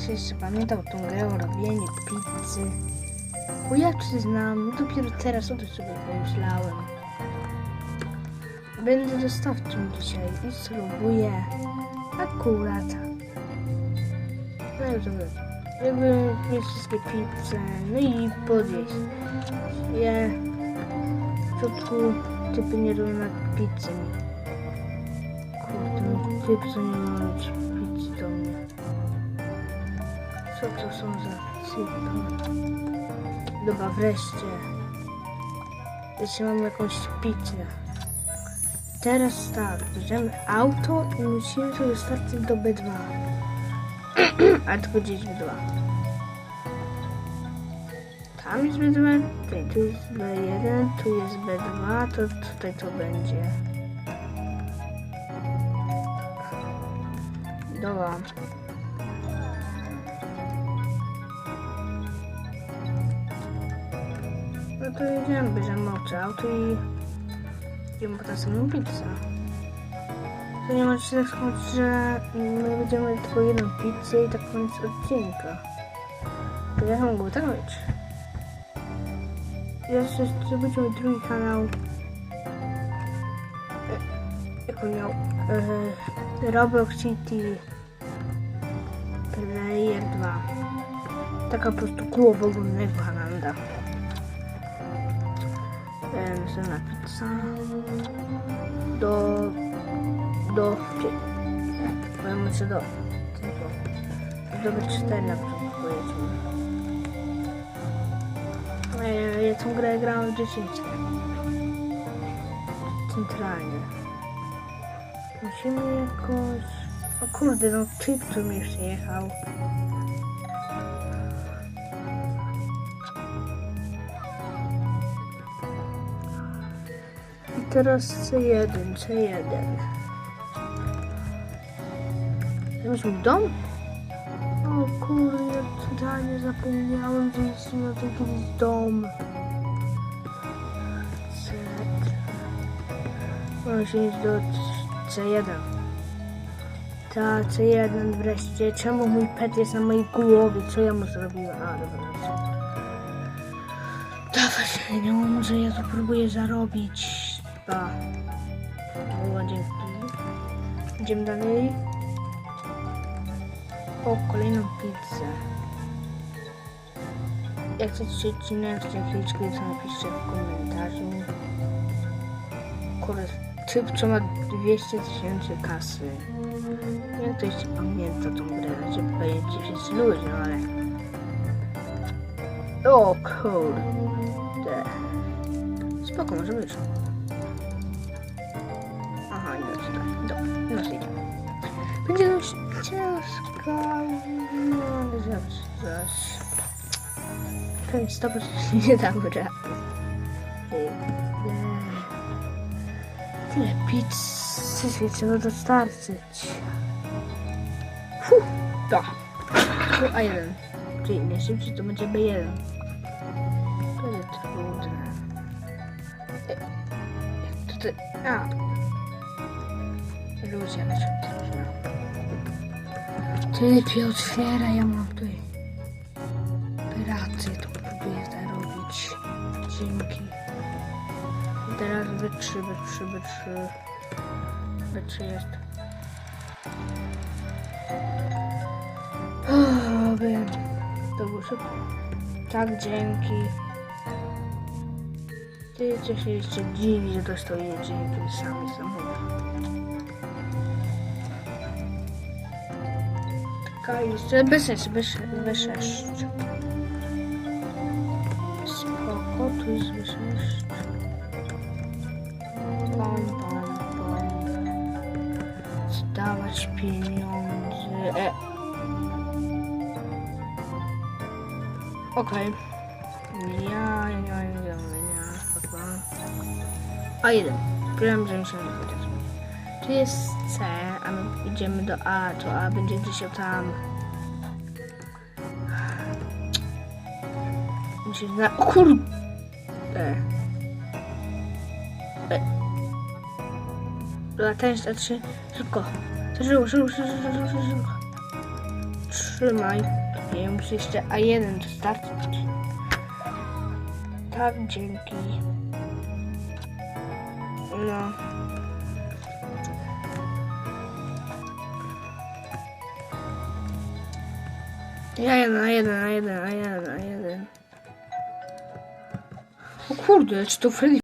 ktoś jeszcze pamiętał tą grę o robieniu pizzy. Bo ja przyznam, dopiero teraz o tym sobie pomyślałem. Będę dostawcą dzisiaj i spróbuję akurat. No i to żeby mieć wszystkie pizze, no i podjeść je. W środku typy nie robią na pizzę mi. Kurde, no typ co nie ma Co to są za typy? Dobra, wreszcie. Jeszcze mam jakąś pizzę. Teraz tak, bierzemy auto i musimy sobie starczyć do B2. A tylko gdzieś B2. Tam jest B2, tutaj tu jest B1, tu jest B2, to tutaj to będzie. Dobra. No to jedziemy, bierzemy oczy auto i idziemy po następną pizzę. To nie może się tak skończyć, że my będziemy tylko jedną pizzę i tak koniec odcinka. To ja mogło tak być. Jeszcze zrobicie mój drugi kanał. E, Jak on miał? E, Roblox City Player 2. Taka po prostu głowogólnego Hananda. Następna pizza. Do... Do... Powiem jeszcze do... Tylko... Do 4 na początku powiedzmy. Ja, tą grę grałem w 10. Centralnie. Musimy jakoś... O kurde, no typ tu mi przyjechał. I teraz C1, C1. Myśmy w dom? O kurde, totalnie zapomniałem, że jest na tym dom. C... Mam się iść do C1. Ta C1 wreszcie. Czemu mój pet jest na mojej głowie? Co ja mu zrobiłem? A, dobra. Dawać, nie może ja tu próbuję zarobić. A. O, dzięki. Idziemy dalej. O, kolejną pizzę. Jak chcecie odcinek z tej kliczki, to napiszcie w komentarzu. Kurde, typ co ma 200 tysięcy kasy. Jak ktoś pamięta tą grę, znaczy pamięci wszyscy ludzie, no ale... O kurde. Spoko, może być. Aha, nie da się tak. Dobra, no to idziemy. Będzie dość ciężko. No, zaraz, zaraz. Pewnie 100% nie dam rady. Tyle pizzy trzeba dostarczyć. Fuh, to. Tu A1. Czyli nie szybciej to będzie B1. To jest trudne. E, to. A. Ludzie, na czym to można? Ty lepiej otwiera, ja mam tutaj operację, to próbuję zarobić. Dzięki. Teraz B3, B3, B3. B3 jest. To było szybko. Tak, dzięki. Ty się jeszcze dziwi, że to stoi dzięki sami samochód. B6, B6, B6. Spoko, tu jest B6. Pom, pom, pom. Zdawać pieniądze. E. Okej. Ja, ja, ja, ja, ja, spoko. A jeden. Wiem, że myślałem, że chociaż. Tu jest C, a my idziemy do A, to A będzie gdzieś tam. Muszę zna... O kurde! E. Dobra, ten jest A3. Szybko. Szybko, szybko, szybko, szybko, szybko. Trzymaj. Ja muszę jeszcze A1 dostarczyć. Tak, dzięki. No. Ja jeden, a jeden, a jeden, a jeden, a jeden. O kurde, czy to Freddy